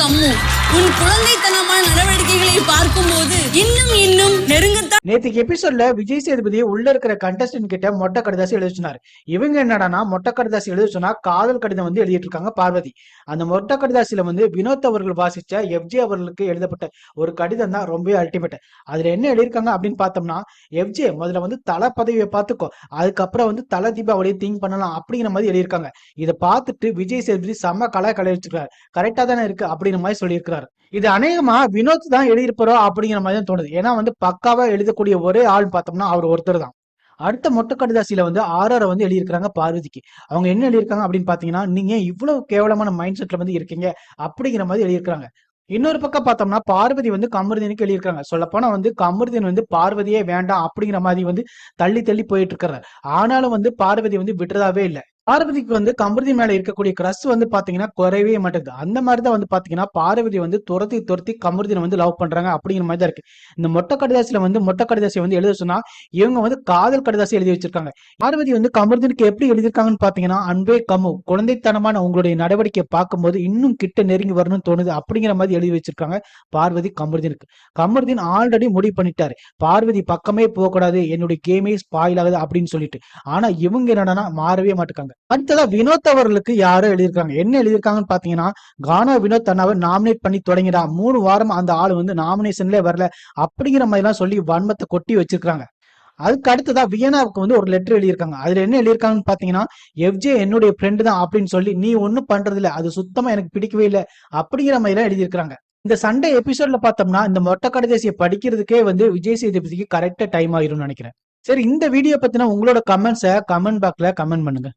கம்மு. உன் குழந்தைத்தனமான நடவடிக்கைகளை பார்க்கும்போது நெருங்கத்தான் நேத்துக்கு எபிசோட்ல விஜய் சேதுபதி உள்ள இருக்கிற கண்டஸ்டன்ட் கிட்ட மொட்டை கடிதாசி எழுத சொன்னாரு இவங்க என்னடானா மொட்டை கடிதாசி எழுத சொன்னா காதல் கடிதம் வந்து எழுதிட்டு இருக்காங்க பார்வதி. அந்த மொட்டை கடிதாசியில வந்து வினோத் அவர்கள் வாசிச்ச எஃப்ஜே அவர்களுக்கு எழுதப்பட்ட ஒரு கடிதம் தான் ரொம்பவே அல்டிமேட் அதுல என்ன எழுதியிருக்காங்க அப்படின்னு பார்த்தோம்னா எஃப்ஜே முதல்ல வந்து தலை பதவியை பார்த்துக்கோ அதுக்கப்புறம் வந்து தலை தீபாவளியை திங்க் பண்ணலாம் அப்படிங்கிற மாதிரி எழுதியிருக்காங்க. இதை பார்த்துட்டு விஜய் சேதுபதி செம்ம கலை கலைச்சிருக்காரு கரெக்டா தானே இருக்கு அப்படிங்கிற மாதிரி சொல்லியிருக்கிறாரு. இது அநேகமா வினோத் தான் எழுதியிருப்பாரோ அப்படிங்கிற மாதிரி தான் தோணுது. ஏன்னா வந்து பக்காவா இருக்கக்கூடிய ஒரே ஆள் பார்த்தோம்னா அவர் ஒருத்தர் தான் அடுத்த மொட்டை கடிதாசியில வந்து ஆர்ஆர் வந்து எழுதியிருக்காங்க பார்வதிக்கு. அவங்க என்ன எழுதியிருக்காங்க அப்படின்னு பாத்தீங்கன்னா நீங்க இவ்வளவு கேவலமான மைண்ட் செட்ல வந்து இருக்கீங்க? அப்படிங்கிற மாதிரி எழுதியிருக்காங்க இன்னொரு பக்கம் பார்த்தோம்னா பார்வதி வந்து கமருதீனுக்கு எழுதியிருக்காங்க சொல்லப்போனா வந்து கமருதீன் வந்து பார்வதியே வேண்டாம் அப்படிங்கிற மாதிரி வந்து தள்ளி தள்ளி போயிட்டு இருக்கிறார். ஆனாலும் வந்து பார்வதி வந்து விட்டுறதாவே இல்லை. பார்வதிக்கு வந்து கம்பருதி மேல இருக்கக்கூடிய கிரஸ் வந்து பாத்தீங்கன்னா குறையவே மாட்டேங்குது. அந்த மாதிரி தான் வந்து பாத்தீங்கன்னா பார்வதி வந்து துரத்தி துரத்தி கமருதினை வந்து லவ் பண்றாங்க அப்படிங்கிற மாதிரி தான் இருக்கு. இந்த மொட்டை கடிதாசியில வந்து மொட்டை கடிதாசி வந்து எழுத சொன்னா இவங்க வந்து காதல் கடிதாசி எழுதி வச்சிருக்காங்க. பார்வதி வந்து கமருதினுக்கு எப்படி எழுதியிருக்காங்கன்னு பாத்தீங்கன்னா அன்பே கமு குழந்தைத்தனமான உங்களுடைய நடவடிக்கையை பார்க்கும்போது இன்னும் கிட்ட நெருங்கி வரணும்னு தோணுது அப்படிங்கிற மாதிரி எழுதி வச்சிருக்காங்க பார்வதி கமருதீனுக்கு கமருதின் ஆல்ரெடி முடிவு பண்ணிட்டாரு. பார்வதி பக்கமே போகக்கூடாது என்னுடைய கேமே ஸ்பாயில் ஆகுது அப்படின்னு சொல்லிட்டு. ஆனா இவங்க என்னன்னா மாறவே மாட்டுக்காங்க. அடுத்ததா வினோத் அவர்களுக்கு யாரும் எழுதியிருக்காங்க. என்ன எழுதியிருக்காங்கன்னு பாத்தீங்கன்னா கானா வினோத் அண்ணாவை நாமினேட் பண்ணி தொடங்கிடா. மூணு வாரம் அந்த ஆள் வந்து நாமினேஷன்ல வரல. அப்படிங்கிற மாதிரி எல்லாம் சொல்லி வன்மத்தை கொட்டி வச்சிருக்காங்க அதுக்கு அடுத்ததா வியனாவுக்கு வந்து ஒரு லெட்டர் எழுதியிருக்காங்க. அதுல என்ன எழுதியிருக்காங்கன்னு பாத்தீங்கன்னா எஃப்ஜே என்னுடைய ஃப்ரெண்டு தான் அப்படின்னு சொல்லி நீ ஒன்னும் பண்றது இல்ல அது சுத்தமா எனக்கு பிடிக்கவே இல்லை. அப்படிங்கிற மாதிரி எல்லாம் எழுதியிருக்காங்க இந்த சண்டே எபிசோட்ல பார்த்தோம்னா இந்த மொட்டை கடைதேசியை படிக்கிறதுக்கே வந்து விஜய் சேதுபதிக்கு கரெக்டா டைம் ஆயிரும்னு நினைக்கிறேன். சரி இந்த வீடியோ பத்தினா உங்களோட கமெண்ட்ஸை கமெண்ட் பாக்ல கமெண்ட் பண்ணுங்க.